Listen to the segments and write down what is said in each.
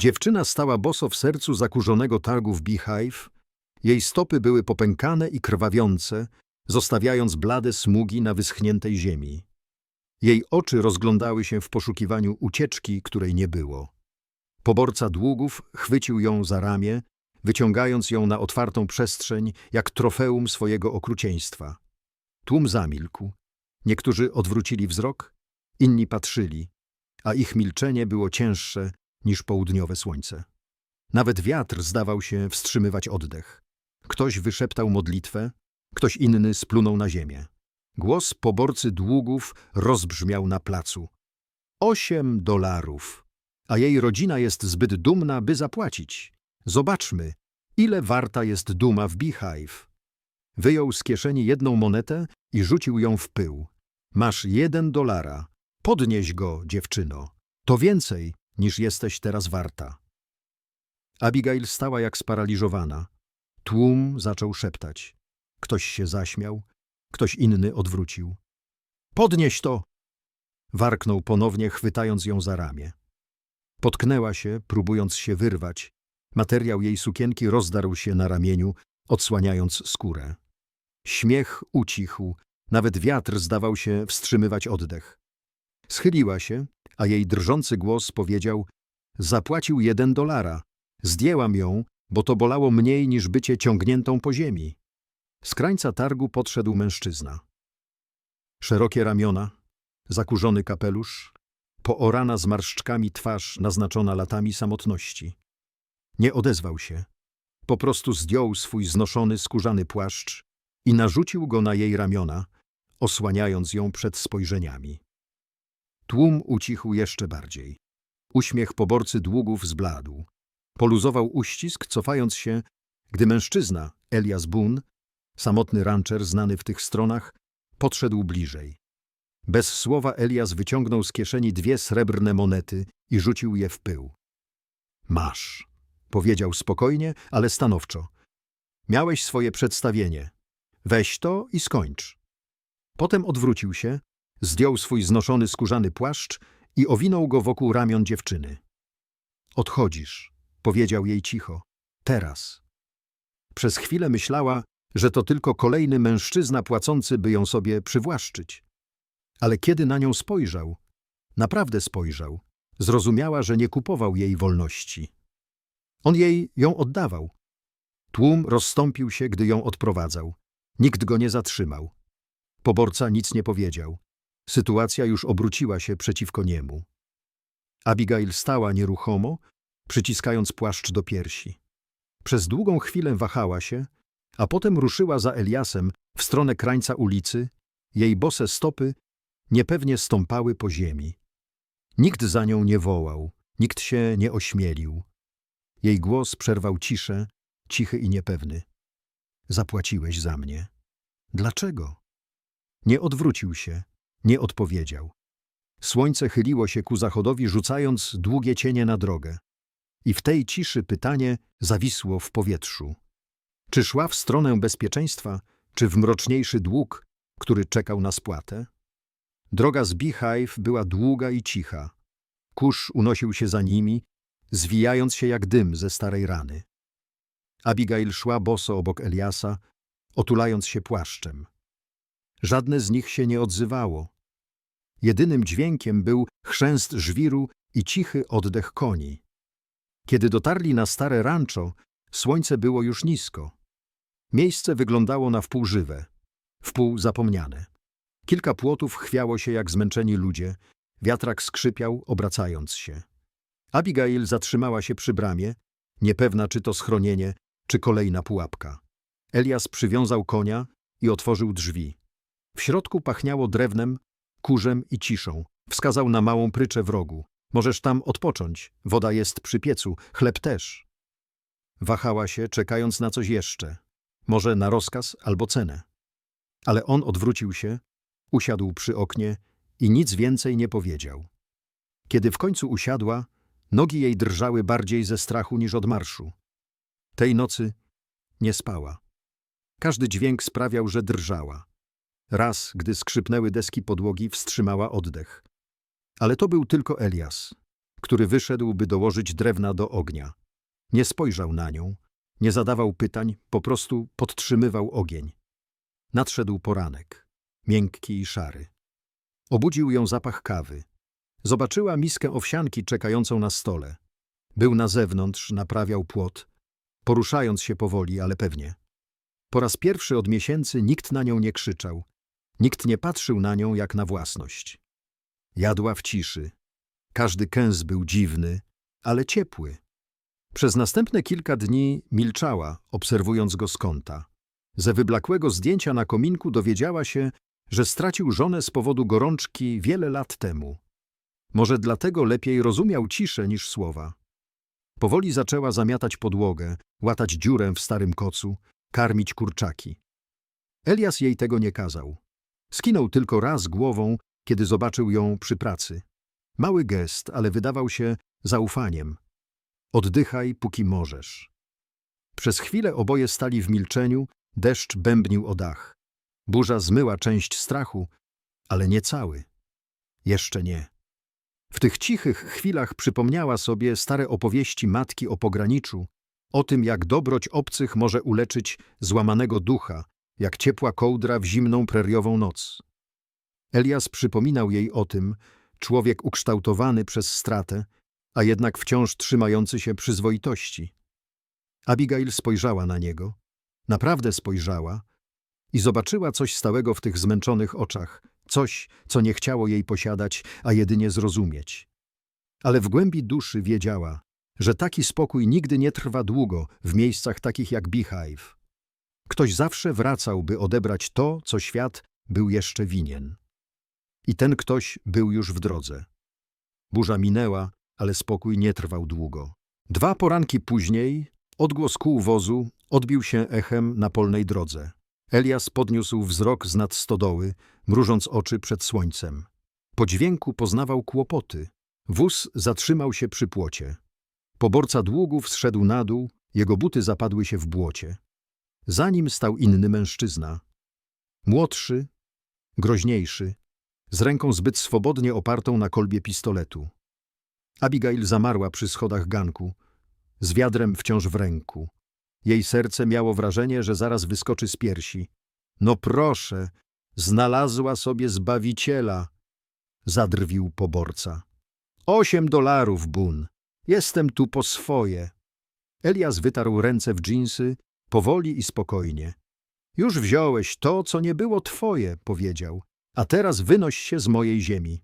Dziewczyna stała boso w sercu zakurzonego targu w Beehive. Jej stopy były popękane i krwawiące, zostawiając blade smugi na wyschniętej ziemi. Jej oczy rozglądały się w poszukiwaniu ucieczki, której nie było. Poborca długów chwycił ją za ramię, wyciągając ją na otwartą przestrzeń, jak trofeum swojego okrucieństwa. Tłum zamilkł. Niektórzy odwrócili wzrok, inni patrzyli, a ich milczenie było cięższe niż południowe słońce. Nawet wiatr zdawał się wstrzymywać oddech. Ktoś wyszeptał modlitwę, ktoś inny splunął na ziemię. Głos poborcy długów rozbrzmiał na placu. Osiem dolarów, a jej rodzina jest zbyt dumna, by zapłacić. Zobaczmy, ile warta jest duma w Beehive. Wyjął z kieszeni jedną monetę i rzucił ją w pył. Masz jeden dolara. Podnieś go, dziewczyno. To więcej, niż jesteś teraz warta. Abigail stała jak sparaliżowana. Tłum zaczął szeptać. Ktoś się zaśmiał, ktoś inny odwrócił. Podnieś to! Warknął ponownie, chwytając ją za ramię. Potknęła się, próbując się wyrwać. Materiał jej sukienki rozdarł się na ramieniu, odsłaniając skórę. Śmiech ucichł, nawet wiatr zdawał się wstrzymywać oddech. Schyliła się, a jej drżący głos powiedział Zapłacił jeden dolara. Zdjęłam ją, bo to bolało mniej niż bycie ciągniętą po ziemi. Z krańca targu podszedł mężczyzna. Szerokie ramiona, zakurzony kapelusz, poorana zmarszczkami twarz naznaczona latami samotności. Nie odezwał się. Po prostu zdjął swój znoszony skórzany płaszcz i narzucił go na jej ramiona, osłaniając ją przed spojrzeniami. Tłum ucichł jeszcze bardziej. Uśmiech poborcy długów zbladł. Poluzował uścisk, cofając się, gdy mężczyzna, Elias Boone, samotny rancher znany w tych stronach, podszedł bliżej. Bez słowa Elias wyciągnął z kieszeni dwie srebrne monety i rzucił je w pył. Masz, powiedział spokojnie, ale stanowczo. Miałeś swoje przedstawienie. Weź to i skończ. Potem odwrócił się, zdjął swój znoszony skórzany płaszcz i owinął go wokół ramion dziewczyny. Odchodzisz, powiedział jej cicho. Teraz. Przez chwilę myślała, że to tylko kolejny mężczyzna płacący, by ją sobie przywłaszczyć. Ale kiedy na nią spojrzał, naprawdę spojrzał, zrozumiała, że nie kupował jej wolności. On jej ją oddawał. Tłum rozstąpił się, gdy ją odprowadzał. Nikt go nie zatrzymał. Poborca nic nie powiedział. Sytuacja już obróciła się przeciwko niemu. Abigail stała nieruchomo, przyciskając płaszcz do piersi. Przez długą chwilę wahała się, a potem ruszyła za Eliasem w stronę krańca ulicy, jej bose stopy niepewnie stąpały po ziemi. Nikt za nią nie wołał, nikt się nie ośmielił. Jej głos przerwał ciszę, cichy i niepewny. Zapłaciłeś za mnie. Dlaczego? Nie odwrócił się, nie odpowiedział. Słońce chyliło się ku zachodowi, rzucając długie cienie na drogę. I w tej ciszy pytanie zawisło w powietrzu. Czy szła w stronę bezpieczeństwa, czy w mroczniejszy dług, który czekał na spłatę? Droga z Beehive była długa i cicha. Kurz unosił się za nimi, zwijając się jak dym ze starej rany. Abigail szła boso obok Eliasa, otulając się płaszczem. Żadne z nich się nie odzywało. Jedynym dźwiękiem był chrzęst żwiru i cichy oddech koni. Kiedy dotarli na stare rancho, słońce było już nisko. Miejsce wyglądało na wpół żywe, wpół zapomniane. Kilka płotów chwiało się jak zmęczeni ludzie, wiatrak skrzypiał, obracając się. Abigail zatrzymała się przy bramie, niepewna czy to schronienie, czy kolejna pułapka. Elias przywiązał konia i otworzył drzwi. W środku pachniało drewnem, kurzem i ciszą. Wskazał na małą pryczę w rogu. Możesz tam odpocząć. Woda jest przy piecu, chleb też. Wahała się, czekając na coś jeszcze. Może na rozkaz albo cenę. Ale on odwrócił się, usiadł przy oknie i nic więcej nie powiedział. Kiedy w końcu usiadła, nogi jej drżały bardziej ze strachu niż od marszu. Tej nocy nie spała. Każdy dźwięk sprawiał, że drżała. Raz, gdy skrzypnęły deski podłogi, wstrzymała oddech. Ale to był tylko Elias. który wyszedł, by dołożyć drewna do ognia. Nie spojrzał na nią, nie zadawał pytań, po prostu podtrzymywał ogień. Nadszedł poranek, miękki i szary. Obudził ją zapach kawy. Zobaczyła miskę owsianki czekającą na stole. Był na zewnątrz, naprawiał płot, poruszając się powoli, ale pewnie. Po raz pierwszy od miesięcy nikt na nią nie krzyczał. Nikt nie patrzył na nią jak na własność. Jadła w ciszy. Każdy kęs był dziwny, ale ciepły. Przez następne kilka dni milczała, obserwując go z kąta. Ze wyblakłego zdjęcia na kominku dowiedziała się, że stracił żonę z powodu gorączki wiele lat temu. Może dlatego lepiej rozumiał ciszę niż słowa. Powoli zaczęła zamiatać podłogę, łatać dziurę w starym kocu, karmić kurczaki. Elias jej tego nie kazał. Skinął tylko raz głową, kiedy zobaczył ją przy pracy. Mały gest, ale wydawał się zaufaniem. Oddychaj, póki możesz. Przez chwilę oboje stali w milczeniu, deszcz bębnił o dach. Burza zmyła część strachu, ale nie cały. Jeszcze nie. W tych cichych chwilach przypomniała sobie stare opowieści matki o pograniczu, o tym, jak dobroć obcych może uleczyć złamanego ducha, jak ciepła kołdra w zimną preriową noc. Elias przypominał jej o tym, człowiek ukształtowany przez stratę, a jednak wciąż trzymający się przyzwoitości. Abigail spojrzała na niego, naprawdę spojrzała i zobaczyła coś stałego w tych zmęczonych oczach, coś, co nie chciało jej posiadać, a jedynie zrozumieć. Ale w głębi duszy wiedziała, że taki spokój nigdy nie trwa długo w miejscach takich jak Beehive. Ktoś zawsze wracał, by odebrać to, co świat był jeszcze winien. I ten ktoś był już w drodze. Burza minęła, ale spokój nie trwał długo. Dwa poranki później odgłos kół wozu odbił się echem na polnej drodze. Elias podniósł wzrok z nad stodoły, mrużąc oczy przed słońcem. Po dźwięku poznawał kłopoty. Wóz zatrzymał się przy płocie. Poborca długów zszedł na dół, jego buty zapadły się w błocie. Za nim stał inny mężczyzna. Młodszy, groźniejszy, z ręką zbyt swobodnie opartą na kolbie pistoletu. Abigail zamarła przy schodach ganku, z wiadrem wciąż w ręku. Jej serce miało wrażenie, że zaraz wyskoczy z piersi. No proszę, znalazła sobie zbawiciela, zadrwił poborca. Osiem dolarów, Bun. Jestem tu po swoje. Elias wytarł ręce w dżinsy, powoli i spokojnie. Już wziąłeś to, co nie było twoje, powiedział, a teraz wynoś się z mojej ziemi.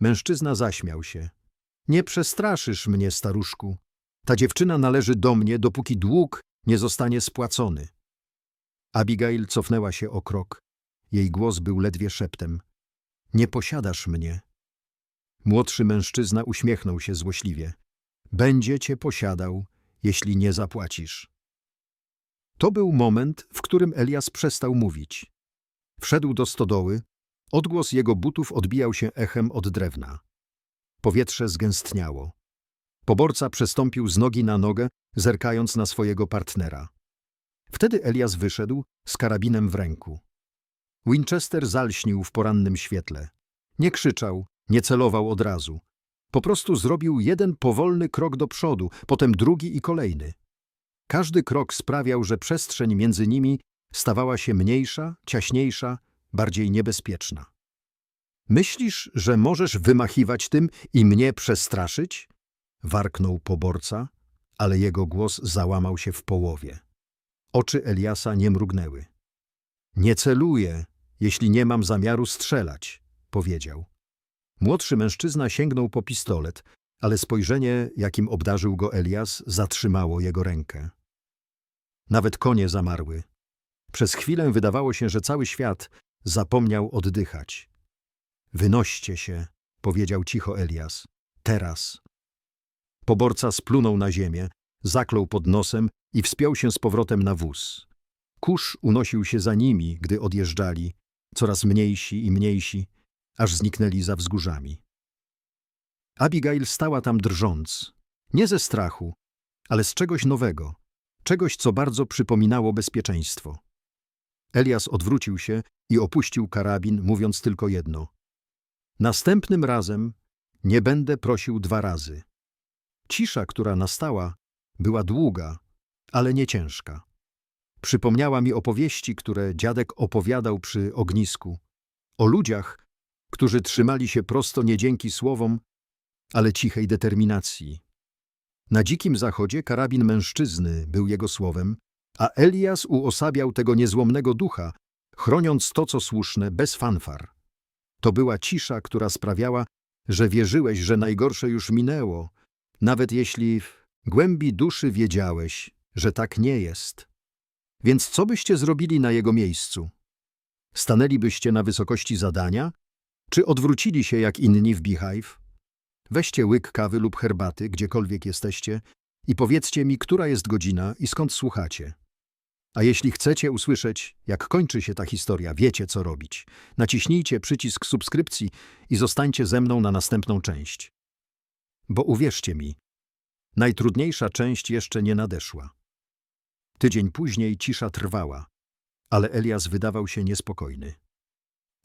Mężczyzna zaśmiał się. Nie przestraszysz mnie, staruszku. Ta dziewczyna należy do mnie, dopóki dług nie zostanie spłacony. Abigail cofnęła się o krok. Jej głos był ledwie szeptem. Nie posiadasz mnie. Młodszy mężczyzna uśmiechnął się złośliwie. Będzie cię posiadał, jeśli nie zapłacisz. To był moment, w którym Elias przestał mówić. Wszedł do stodoły, odgłos jego butów odbijał się echem od drewna. Powietrze zgęstniało. Poborca przestąpił z nogi na nogę, zerkając na swojego partnera. Wtedy Elias wyszedł z karabinem w ręku. Winchester zalśnił w porannym świetle. Nie krzyczał, nie celował od razu. Po prostu zrobił jeden powolny krok do przodu, potem drugi i kolejny. Każdy krok sprawiał, że przestrzeń między nimi stawała się mniejsza, ciaśniejsza, bardziej niebezpieczna. Myślisz, że możesz wymachiwać tym i mnie przestraszyć? Warknął poborca, ale jego głos załamał się w połowie. Oczy Eliasa nie mrugnęły. Nie celuję, jeśli nie mam zamiaru strzelać, powiedział. Młodszy mężczyzna sięgnął po pistolet, ale spojrzenie, jakim obdarzył go Elias, zatrzymało jego rękę. Nawet konie zamarły. Przez chwilę wydawało się, że cały świat zapomniał oddychać. Wynoście się, powiedział cicho Elias. Teraz. Poborca splunął na ziemię, zaklął pod nosem i wspiął się z powrotem na wóz. Kurz unosił się za nimi, gdy odjeżdżali, coraz mniejsi i mniejsi, aż zniknęli za wzgórzami. Abigail stała tam drżąc, nie ze strachu, ale z czegoś nowego, czegoś, co bardzo przypominało bezpieczeństwo. Elias odwrócił się i opuścił karabin, mówiąc tylko jedno. Następnym razem, Nie będę prosił dwa razy. Cisza, która nastała, była długa, ale nie ciężka. Przypomniała mi opowieści, które dziadek opowiadał przy ognisku. O ludziach, którzy trzymali się prosto nie dzięki słowom, ale cichej determinacji. Na dzikim zachodzie karabin mężczyzny był jego słowem, a Elias uosabiał tego niezłomnego ducha, chroniąc to, co słuszne, bez fanfar. To była cisza, która sprawiała, że wierzyłeś, że najgorsze już minęło, nawet jeśli w głębi duszy wiedziałeś, że tak nie jest. Więc co byście zrobili na jego miejscu? Stanęlibyście na wysokości zadania, czy odwrócili się jak inni w Beehive? Weźcie łyk kawy lub herbaty, gdziekolwiek jesteście, i powiedzcie mi, która jest godzina i skąd słuchacie. A jeśli chcecie usłyszeć, jak kończy się ta historia, wiecie co robić. Naciśnijcie przycisk subskrypcji i zostańcie ze mną na następną część. Bo uwierzcie mi, najtrudniejsza część jeszcze nie nadeszła. Tydzień później cisza trwała, ale Elias wydawał się niespokojny.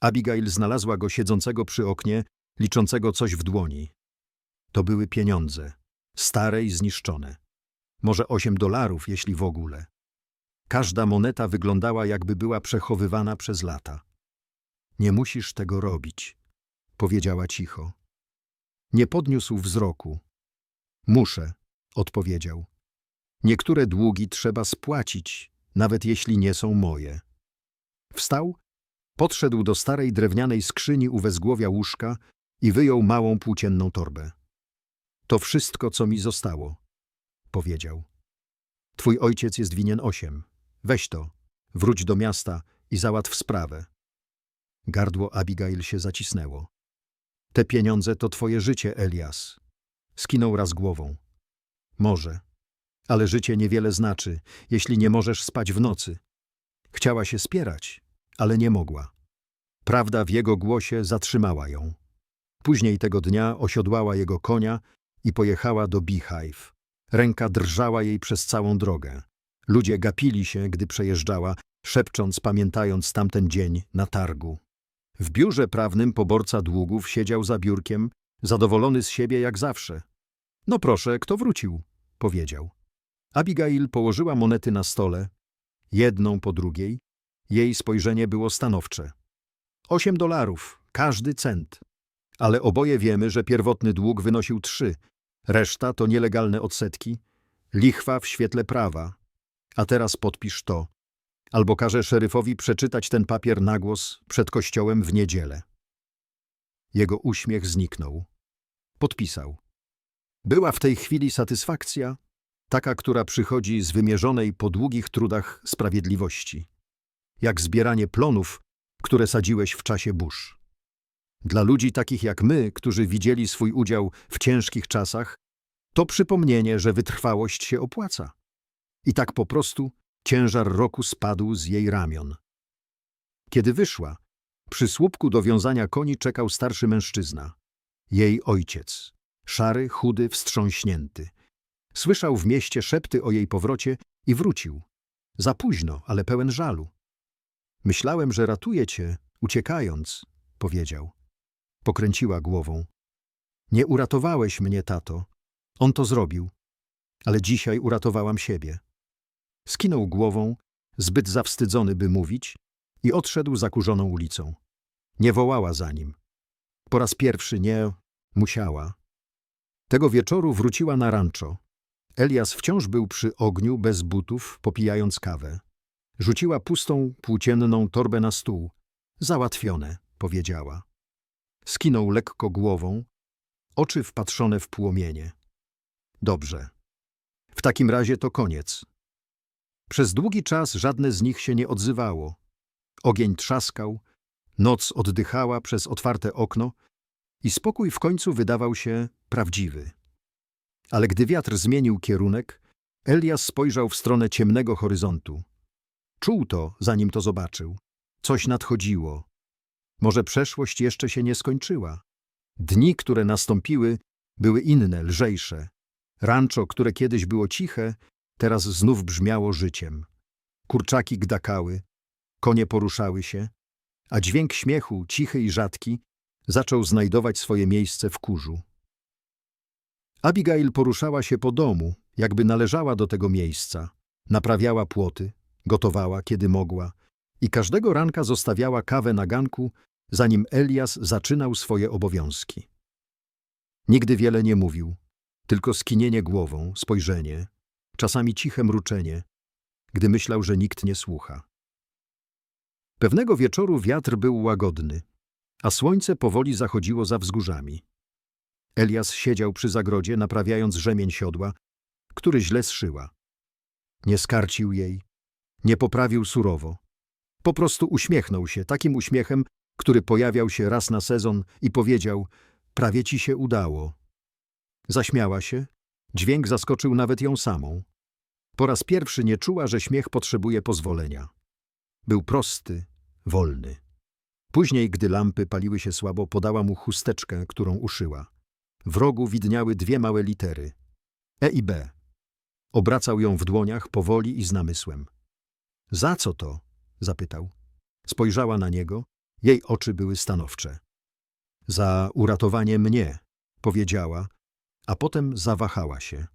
Abigail znalazła go siedzącego przy oknie, liczącego coś w dłoni. To były pieniądze, stare i zniszczone. Może osiem dolarów, jeśli w ogóle. Każda moneta wyglądała, jakby była przechowywana przez lata. Nie musisz tego robić, powiedziała cicho. Nie podniósł wzroku. Muszę, odpowiedział. Niektóre długi trzeba spłacić, nawet jeśli nie są moje. Wstał, podszedł do starej drewnianej skrzyni u wezgłowia łóżka i wyjął małą płócienną torbę. To wszystko, co mi zostało, powiedział. Twój ojciec jest winien osiem. Weź to, wróć do miasta i załatw sprawę. Gardło Abigail się zacisnęło. Te pieniądze to twoje życie, Elias. Skinął raz głową. Może. Ale życie niewiele znaczy, jeśli nie możesz spać w nocy. Chciała się spierać, ale nie mogła. Prawda w jego głosie zatrzymała ją. Później tego dnia osiodłała jego konia i pojechała do Beehive. Ręka drżała jej przez całą drogę. Ludzie gapili się, gdy przejeżdżała, szepcząc, pamiętając tamten dzień na targu. W biurze prawnym poborca długów siedział za biurkiem, zadowolony z siebie jak zawsze. No proszę, kto wrócił? powiedział. Abigail położyła monety na stole, jedną po drugiej. Jej spojrzenie było stanowcze. Osiem dolarów, każdy cent. Ale oboje wiemy, że pierwotny dług wynosił trzy, reszta to nielegalne odsetki, lichwa w świetle prawa. A teraz podpisz to, albo każę szeryfowi przeczytać ten papier na głos przed kościołem w niedzielę. Jego uśmiech zniknął. Podpisał. Była w tej chwili satysfakcja, taka, która przychodzi z wymierzonej po długich trudach sprawiedliwości, jak zbieranie plonów, które sadziłeś w czasie burz. Dla ludzi takich jak my, którzy widzieli swój udział w ciężkich czasach, to przypomnienie, że wytrwałość się opłaca. I tak po prostu ciężar roku spadł z jej ramion. Kiedy wyszła, przy słupku do wiązania koni czekał starszy mężczyzna, jej ojciec, szary, chudy, wstrząśnięty. Słyszał w mieście szepty o jej powrocie i wrócił. Za późno, ale pełen żalu. Myślałem, że ratuje cię, uciekając, powiedział. Pokręciła głową. Nie uratowałeś mnie, tato. On to zrobił. Ale dzisiaj uratowałam siebie. Skinął głową, zbyt zawstydzony, by mówić, i odszedł zakurzoną ulicą. Nie wołała za nim. Po raz pierwszy nie musiała. Tego wieczoru wróciła na rancho. Elias wciąż był przy ogniu, bez butów, popijając kawę. Rzuciła pustą, płócienną torbę na stół. Załatwione, powiedziała. Skinął lekko głową, oczy wpatrzone w płomienie. Dobrze. W takim razie to koniec. Przez długi czas żadne z nich się nie odzywało. Ogień trzaskał, noc oddychała przez otwarte okno i spokój w końcu wydawał się prawdziwy. Ale gdy wiatr zmienił kierunek, Elias spojrzał w stronę ciemnego horyzontu. Czuł to, zanim to zobaczył. Coś nadchodziło. Może przeszłość jeszcze się nie skończyła. Dni, które nastąpiły, były inne, lżejsze. Rancho, które kiedyś było ciche, teraz znów brzmiało życiem. Kurczaki gdakały, konie poruszały się, a dźwięk śmiechu, cichy i rzadki, zaczął znajdować swoje miejsce w kurzu. Abigail poruszała się po domu, jakby należała do tego miejsca. Naprawiała płoty, gotowała, kiedy mogła i każdego ranka zostawiała kawę na ganku, zanim Elias zaczynał swoje obowiązki. Nigdy wiele nie mówił, tylko skinienie głową, spojrzenie, czasami ciche mruczenie, gdy myślał, że nikt nie słucha. Pewnego wieczoru wiatr był łagodny, a słońce powoli zachodziło za wzgórzami. Elias siedział przy zagrodzie, naprawiając rzemień siodła, który źle zszyła. Nie skarcił jej, nie poprawił surowo. Po prostu uśmiechnął się takim uśmiechem, który pojawiał się raz na sezon i powiedział: Prawie ci się udało. Zaśmiała się, dźwięk zaskoczył nawet ją samą. Po raz pierwszy nie czuła, że śmiech potrzebuje pozwolenia. Był prosty, wolny. Później, gdy lampy paliły się słabo, podała mu chusteczkę, którą uszyła. W rogu widniały dwie małe litery E i B. Obracał ją w dłoniach powoli i z namysłem. Za co to? Zapytał. Spojrzała na niego, jej oczy były stanowcze. Za uratowanie mnie, powiedziała, a potem zawahała się.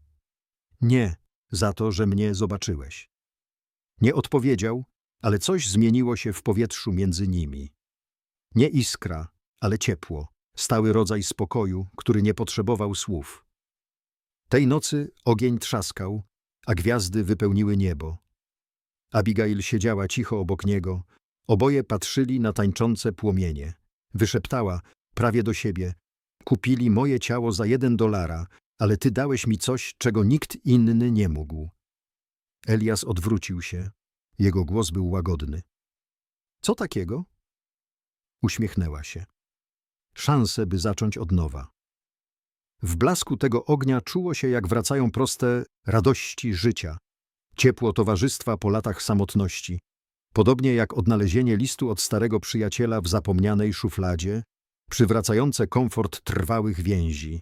Nie, za to, że mnie zobaczyłeś. Nie odpowiedział, ale coś zmieniło się w powietrzu między nimi. Nie iskra, ale ciepło, stały rodzaj spokoju, który nie potrzebował słów. Tej nocy ogień trzaskał, a gwiazdy wypełniły niebo. Abigail siedziała cicho obok niego, oboje patrzyli na tańczące płomienie. Wyszeptała, prawie do siebie, kupili moje ciało za jeden dolara, ale ty dałeś mi coś, czego nikt inny nie mógł. Elias odwrócił się. Jego głos był łagodny. Co takiego? Uśmiechnęła się. Szansę, by zacząć od nowa. W blasku tego ognia czuło się, jak wracają proste radości życia, ciepło towarzystwa po latach samotności, podobnie jak odnalezienie listu od starego przyjaciela w zapomnianej szufladzie, przywracające komfort trwałych więzi.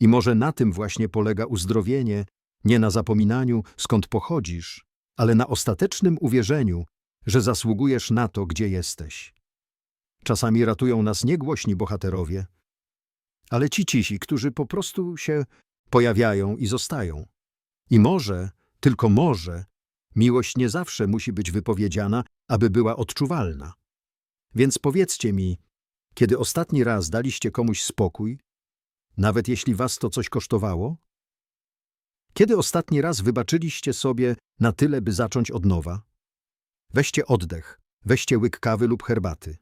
I może na tym właśnie polega uzdrowienie, nie na zapominaniu, skąd pochodzisz, ale na ostatecznym uwierzeniu, że zasługujesz na to, gdzie jesteś. Czasami ratują nas niegłośni bohaterowie, ale ci cisi, którzy po prostu się pojawiają i zostają. I może, tylko może, miłość nie zawsze musi być wypowiedziana, aby była odczuwalna. Więc powiedzcie mi, kiedy ostatni raz daliście komuś spokój, nawet jeśli was to coś kosztowało? Kiedy ostatni raz wybaczyliście sobie na tyle, by zacząć od nowa? Weźcie oddech, weźcie łyk kawy lub herbaty.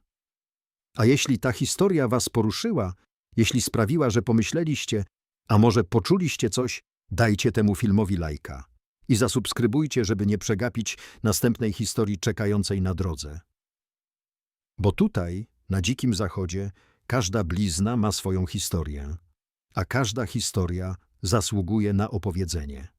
A jeśli ta historia was poruszyła, jeśli sprawiła, że pomyśleliście, a może poczuliście coś, dajcie temu filmowi lajka i zasubskrybujcie, żeby nie przegapić następnej historii czekającej na drodze. Bo tutaj, na Dzikim Zachodzie, każda blizna ma swoją historię, a każda historia zasługuje na opowiedzenie.